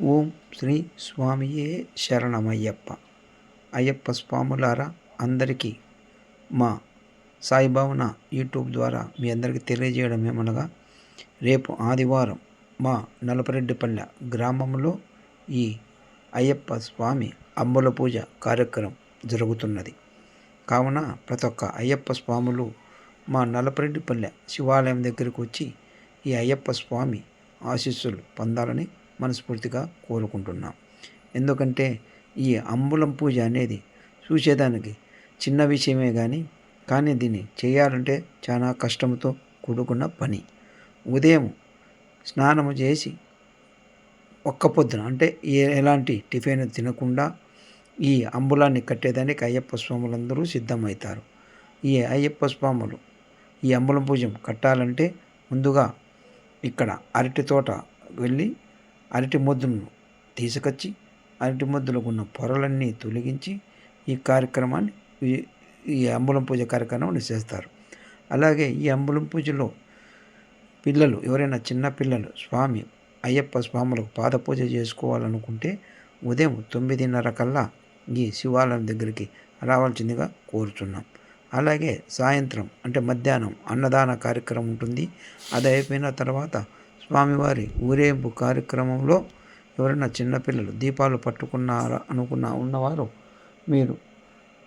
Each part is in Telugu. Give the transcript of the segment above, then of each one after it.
ఓం శ్రీ స్వామియే శరణమయ్యప్ప. అయ్యప్ప స్వాములారా అందరికీ మా సాయిభావన యూట్యూబ్ ద్వారా మీ అందరికీ తెలియజేయడం ఏమనగా రేపు ఆదివారం మా నలపరెడ్డిపల్లె గ్రామంలో ఈ అయ్యప్ప స్వామి అమ్మల పూజ కార్యక్రమం జరుగుతున్నది. కావున ప్రతి ఒక్క అయ్యప్ప స్వాములు మా నలపరెడ్డిపల్లె శివాలయం దగ్గరికి వచ్చి ఈ అయ్యప్ప స్వామి ఆశీస్సులు పొందాలని మనస్ఫూర్తిగా కోరుకుంటున్నాం. ఎందుకంటే ఈ అంబులం పూజ అనేది చూసేదానికి చిన్న విషయమే కానీ కానీ దీన్ని చేయాలంటే చాలా కష్టంతో కూడుకున్న పని. ఉదయం స్నానము చేసి ఒక్క పొద్దున అంటే ఏ ఎలాంటి టిఫిన్ తినకుండా ఈ అంబులాన్ని కట్టేదానికి అయ్యప్ప స్వాములందరూ సిద్ధమవుతారు. ఈ అయ్యప్ప స్వాములు ఈ అంబులం పూజ కట్టాలంటే ముందుగా ఇక్కడ అరటి తోట వెళ్ళి అరటి ముద్దును తీసుకొచ్చి అరటి ముద్దులకు ఉన్న పొరలన్నీ తొలగించి ఈ కార్యక్రమాన్ని ఈ అంబులం పూజ కార్యక్రమాన్ని చేస్తారు. అలాగే ఈ అంబులం పూజలో పిల్లలు ఎవరైనా చిన్న పిల్లలు స్వామి అయ్యప్ప స్వాములకు పాద పూజ చేసుకోవాలనుకుంటే ఉదయం తొమ్మిదిన్నర కల్లా ఈ శివాలయం దగ్గరికి రావాల్సిందిగా కోరుతున్నాం. అలాగే సాయంత్రం అంటే మధ్యాహ్నం అన్నదాన కార్యక్రమం ఉంటుంది. అది అయిపోయిన తర్వాత స్వామివారి ఊరేంపు కార్యక్రమంలో ఎవరైనా చిన్నపిల్లలు దీపాలు పట్టుకున్నారా అనుకున్న ఉన్నవారు మీరు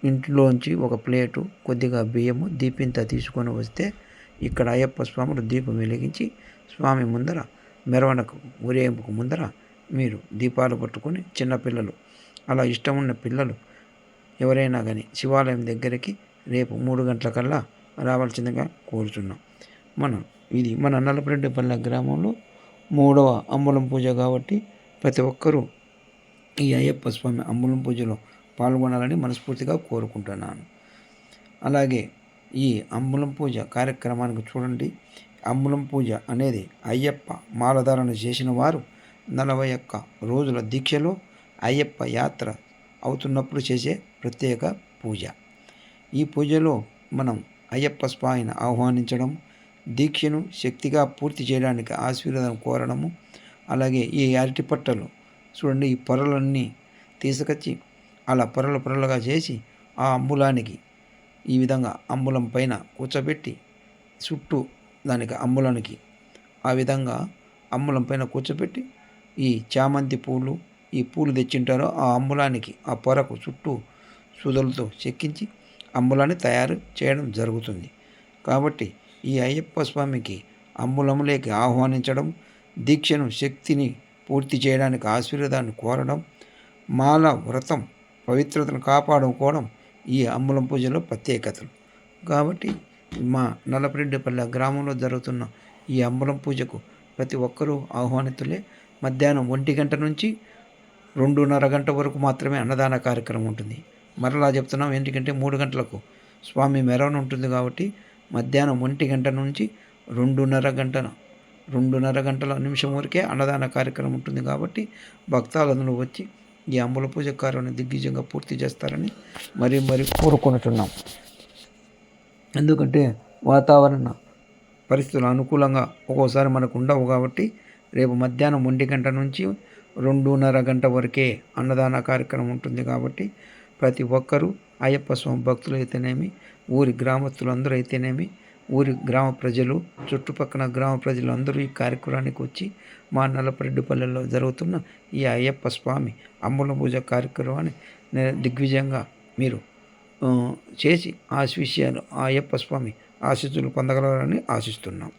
ఇంట్లోంచి ఒక ప్లేటు కొద్దిగా బియ్యము దీపింత తీసుకొని వస్తే ఇక్కడ అయ్యప్ప స్వాములు దీపం వెలిగించి స్వామి ముందర మెరవనకు ఊరేంపుకు ముందర మీరు దీపాలు పట్టుకొని చిన్నపిల్లలు అలా ఇష్టం ఉన్న పిల్లలు ఎవరైనా కానీ శివాలయం దగ్గరికి రేపు మూడు గంటలకల్లా రావాల్సిందిగా కోరుచున్నాం. మనం ఇది మన నల్లపరెడ్డిపల్లె గ్రామంలో మూడవ అంబులం పూజ కాబట్టి ప్రతి ఒక్కరూ ఈ అయ్యప్ప స్వామి అంబులం పూజలో పాల్గొనాలని మనస్ఫూర్తిగా కోరుకుంటున్నాను. అలాగే ఈ అంబులం పూజ కార్యక్రమానికి చూడండి. అంబులం పూజ అనేది అయ్యప్ప మాలధారణ చేసిన వారు నలభై ఒక్క రోజుల దీక్షలో అయ్యప్ప యాత్ర అవుతున్నప్పుడు చేసే ప్రత్యేక పూజ. ఈ పూజలో మనం అయ్యప్ప స్వామిని ఆహ్వానించడం దీక్షను శక్తిగా పూర్తి చేయడానికి ఆశీర్వాదం కోరడము అలాగే ఈ అరటి పట్టలు చూడండి ఈ పొరలన్నీ తీసుకొచ్చి అలా పొరలు పొరలుగా చేసి ఆ అంబులానికి ఈ విధంగా అంబులం పైన కూర్చోబెట్టి చుట్టూ దానికి అంబులానికి ఆ విధంగా అంబులం పైన కూర్చోబెట్టి ఈ చామంతి పూలు ఈ పూలు తెచ్చింటారో ఆ అంబులానికి ఆ పొరకు చుట్టూ సుదలతో చెక్కించి అంబులాన్ని తయారు చేయడం జరుగుతుంది. కాబట్టి ఈ అయ్యప్ప స్వామికి అమ్ములములేకి ఆహ్వానించడం దీక్షను శక్తిని పూర్తి చేయడానికి ఆశీర్వాదాన్ని కోరడం మాల వ్రతం పవిత్రతను కాపాడుకోవడం ఈ అమ్ములం పూజలో ప్రత్యేకతలు. కాబట్టి మా నలపరెడ్డిపల్లె గ్రామంలో జరుగుతున్న ఈ అమ్ములం పూజకు ప్రతి ఒక్కరూ ఆహ్వానితులే. మధ్యాహ్నం ఒంటి గంట నుంచి రెండున్నర గంట వరకు మాత్రమే అన్నదాన కార్యక్రమం ఉంటుంది. మరలా చెప్తున్నాం ఎందుకంటే మూడు గంటలకు స్వామి మెరవన ఉంటుంది కాబట్టి మధ్యాహ్నం ఒంటి గంట నుంచి రెండున్నర గంటన రెండున్నర గంటల నిమిషం వరకే అన్నదాన కార్యక్రమం ఉంటుంది కాబట్టి భక్తాలందరూ వచ్చి ఈ అంబుల పూజ కార్యాన్ని దిగ్విజయంగా పూర్తి చేస్తారని మరీ మరీ కోరుకుంటున్నాం ఎందుకంటే వాతావరణ పరిస్థితులు అనుకూలంగా ఒక్కోసారి మనకు ఉండవు కాబట్టి రేపు మధ్యాహ్నం ఒంటి గంట నుంచి రెండున్నర గంట వరకే అన్నదాన కార్యక్రమం ఉంటుంది కాబట్టి ప్రతి ఒక్కరూ అయ్యప్ప స్వామి భక్తులు అయితేనేమి ఊరి గ్రామస్తులు అందరూ అయితేనేమి ఊరి గ్రామ ప్రజలు చుట్టుపక్కల గ్రామ ప్రజలు అందరూ ఈ కార్యక్రమానికి వచ్చి మా నల్లపరెడ్డిపల్లెలో జరుగుతున్న ఈ అయ్యప్ప స్వామి అమ్ముల పూజ కార్యక్రమాన్ని దిగ్విజయంగా మీరు చేసి ఆ విషయాలు ఆ అయ్యప్ప స్వామి ఆశీస్సులు పొందగలరని ఆశిస్తున్నాం.